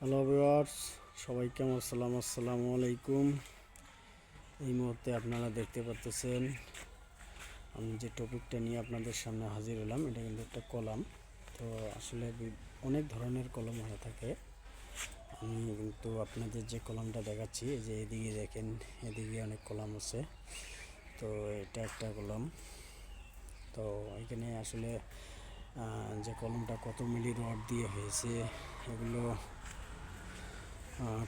Hello viewers সবাইকে আমার সালাম আসসালামু আলাইকুম। এই মুহূর্তে আপনারা দেখতে পাচ্ছেন আমি যে টপিকটা নিয়ে আপনাদের সামনে হাজির হলাম, এটা কিন্তু একটা কলাম। তো আসলে অনেক ধরনের কলম হয়ে থাকে। আমি কিন্তু আপনাদের যে কলমটা দেখাচ্ছি যে এদিকে দেখেন, এদিকে অনেক কলম আছে। তো এটা একটা কলম। তো এখানে আসলে যে কলমটা কত মিলি রড দিয়ে হয়েছে, এগুলো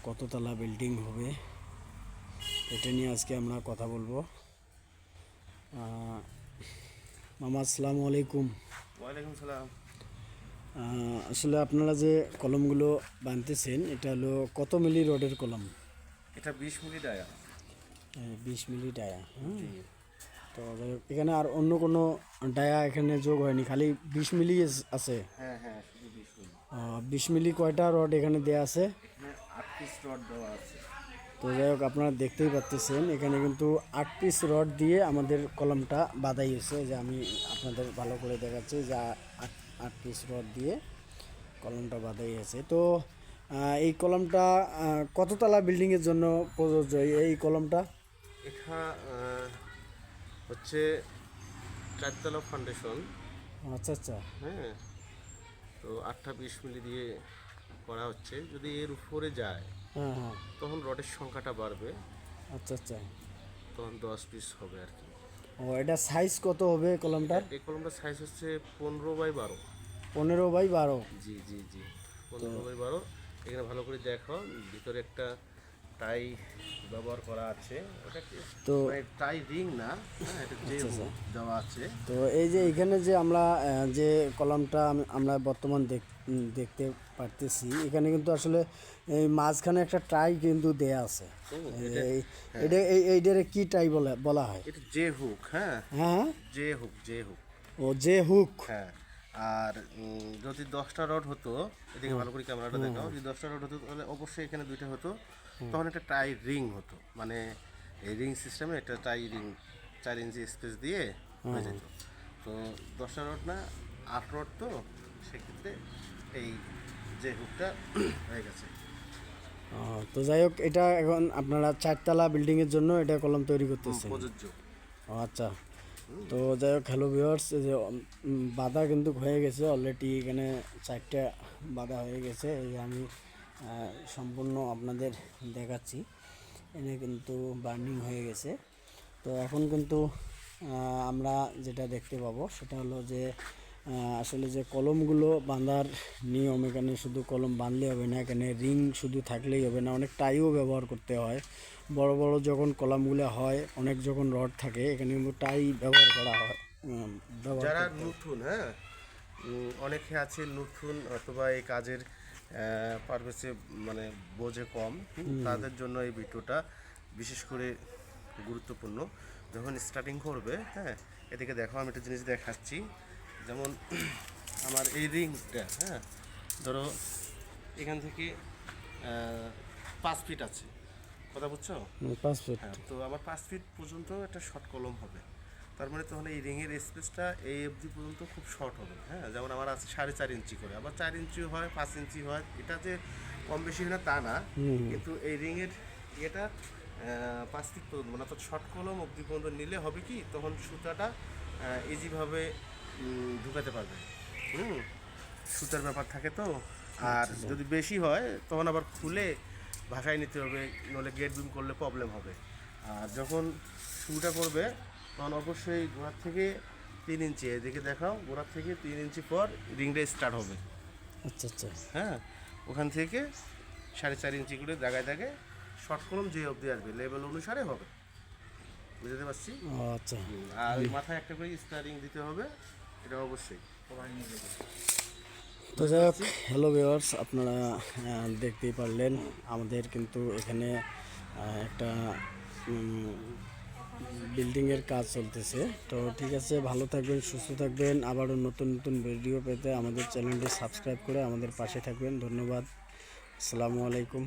কততলা বিল্ডিং হবে এটা নিয়ে আজকে আমরা কথা বলব। মামা আসসালামু আলাইকুম। ওয়ালাইকুম সালাম। আসলে আপনারা যে কলমগুলো বানতেছেন এটা হলো কত মিলি রডের কলম? এটা বিশ মিলি ডায়া। বিশ মিলি ডায়া হ্যাঁ। তো এখানে আর অন্য কোনো ডায়া এখানে যোগ হয়নি খালি বিশ মিলি আছে। হ্যাঁ হ্যাঁ বিশ মিলি কয়টা রড এখানে দেয়া আছে? পিস রড দেওয়া আছে। তো যাই হোক আপনারা দেখতেই পাচ্ছেন এখানে কিন্তু আট পিস রড দিয়ে আমাদের কলমটা বাঁধাই হয়েছে। যে আমি আপনাদের ভালো করে দেখাচ্ছি যে আট আট পিস রড দিয়ে কলমটা বাঁধাই আছে। তো এই কলমটা কততলা বিল্ডিংয়ের জন্য প্রযোজ্য এই- কলমটা? এটা হচ্ছে চারতলা ফাউন্ডেশন আচ্ছা আচ্ছা। হ্যাঁ। তো আটটা বিশ মিলি দিয়ে করা হচ্ছে। যদি এর উপরে যায় তখন রডের সংখ্যাটা বাড়বে। আচ্ছা আচ্ছা। তখন দশ পিস হবে আর কি। ও এটা সাইজ কত হবে কলমটার? এই কলমটার সাইজ হচ্ছে পনেরো বাই বারো। পনেরো বাই বারো। জি জি জি। পনেরো বাই বারো। এখানে ভালো করে দেখো ভিতরে একটা টাই ব্যবহার করা আছে। তো মানে টাই রিং না হ্যাঁ এটা দেওয়া আছে। তো এই যে এখানে যে আমরা যে কলামটা আম- আমরা বর্তমান দেখ- দেখতে পারতেছি এখানে কিন্তু আসলে এই মাঝখানে একটা টাই কিন্তু দেয়া আছে। এই- এটা এই এইটারে কি টাই বলে বলা হয়? এটা যে হুক হ্যাঁ। হ্যাঁ যে হুক যে হুক ও যে হুক হ্যাঁ। আর যদি দশটা রড হতো এদিকে ভালো করে ক্যামেরাটা দেখাও যদি দশটা রড হতো তাহলে অবশ্যই এখানে দুইটা হতো তখন একটা টাই রিং হতো। মানে এই রিং সিস্টেমে একটা টাই রিং চার ইঞ্চি স্পেস দিয়ে হয়ে যেত। তো দশটা রড না আট রড তো সেক্ষেত্রে এই যে হুকটা হয়ে গেছে। তো যাই হোক এটা এখন আপনারা চারতলা বিল্ডিংয়ের জন্য এটা কলম তৈরি করতেছে প্রযোজ্য। আচ্ছা। তো যাই হোক হ্যালো ভিউয়ার্স এই যে বাধা কিন্তু হয়ে গেছে অলরেডি এখানে চারটা বাধা হয়ে গেছে, এই আমি সম্পূর্ণ আপনাদের দেখাচ্ছি। এনে কিন্তু বার্নিং হয়ে গেছে। তো এখন কিন্তু আমরা যেটা দেখতে পাবো, সেটা হলো যে আসলে যে কলমগুলো বাঁধার নিয়ম এখানে শুধু কলম বাঁধলে হবে না এখানে রিং শুধু থাকলেই হবে না অনেক টাইও ব্যবহার করতে হয়। বড় বড় যখন কলমগুলো হয় অনেক যখন রড থাকে এখানে কিন্তু টাই ব্যবহার করা হয় যারা নতুন হ্যাঁ? অনেকে আছে নতুন অথবা এই কাজের পারভেসে মানে বোঝে কম তাদের জন্য এই ভিডিওটা বিশেষ করে গুরুত্বপূর্ণ। যখন স্টার্টিং করবে হ্যাঁ এদিকে দেখো আমি একটা জিনিস দেখাচ্ছি। যেমন আমার এই রিংটা হ্যাঁ? ধরো এখান থেকে পাঁচ ফিট আছে। কথা বুঝছ? পাঁচ ফুট হ্যাঁ তো আমার পাঁচ ফিট পর্যন্ত একটা শর্ট কলম হবে। তার মানে তখন এই রিংয়ের স্পেসটা এই অবধি পর্যন্ত খুব শর্ট হবে হ্যাঁ? যেমন আমার আছে সাড়ে চার ইঞ্চি করে। আবার চার ইঞ্চি হয় পাঁচ ইঞ্চি হয় এটা যে কম বেশি না তা না। কিন্তু এই রিংয়ের ইয়েটা পাঁচ ফিট পর্যন্ত মানে অর্থাৎ শর্ট কলম অবধি পর্যন্ত নিলে হবে কি? তখন সুতাটা ইজিভাবে ঢুকাতে পারবে। হুম সুতার ব্যাপার থাকে তো। আর যদি বেশি হয় তখন আবার খুলে ভাষায় নিতে হবে নলে গেট বিম করলে প্রবলেম হবে। আর যখন শুরুটা করবে তখন অবশ্যই গোড়ার থেকে তিন ইঞ্চি এদিকে দেখাও গোড়ার থেকে তিন ইঞ্চি পর রিংটা স্টার্ট হবে। আচ্ছা আচ্ছা। হ্যাঁ ওখান থেকে সাড়ে চার ইঞ্চি করে দাগায় দাগে শর্ট কলম যে অবধি আসবে লেভেল অনুসারে হবে। বুঝতে পারছি? আচ্ছা। আর ওই মাথায় একটা করে স্টারিং দিতে হবে। এটা অবশ্যই। তো যাই হোক হ্যালো ভিওয়ার্স আপনারা দেখতেই পারলেন, আমাদের কিন্তু এখানে একটা বিল্ডিংয়ের কাজ চলতেছে। তো ঠিক আছে, ভালো থাকবেন, সুস্থ থাকবেন। আবারও নতুন নতুন ভিডিও পেতে আমাদের চ্যানেলটি সাবস্ক্রাইব করে আমাদের পাশে থাকবেন। ধন্যবাদ। আসসালামু আলাইকুম।